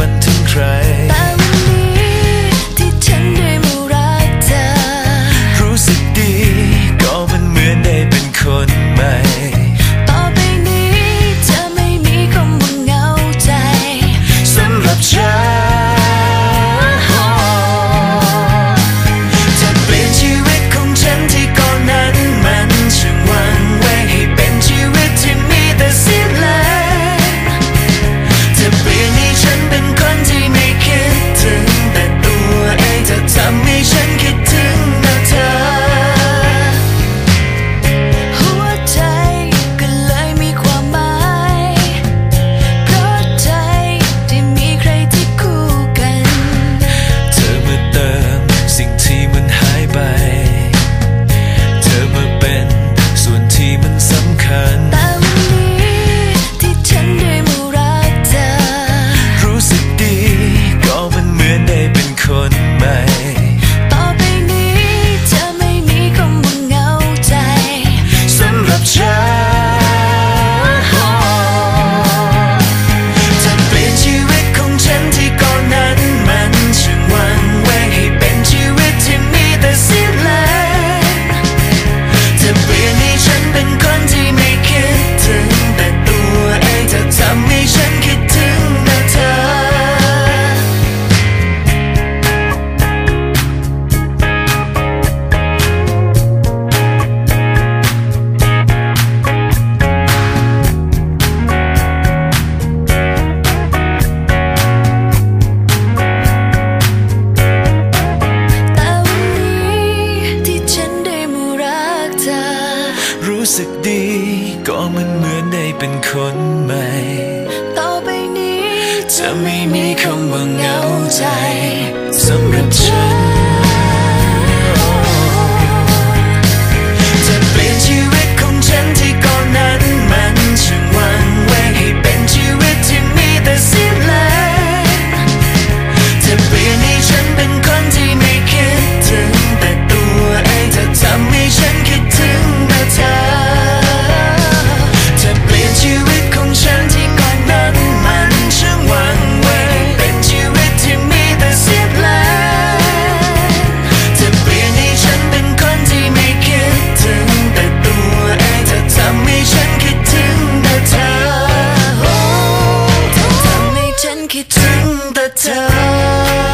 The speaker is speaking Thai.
phận thương trái รู้สึกดี ก็มันเหมือนได้เป็นคนใหม่ ต่อไปนี้ จะไม่มีคำว่าเหงาใจสำหรับเธอ kick it to the top.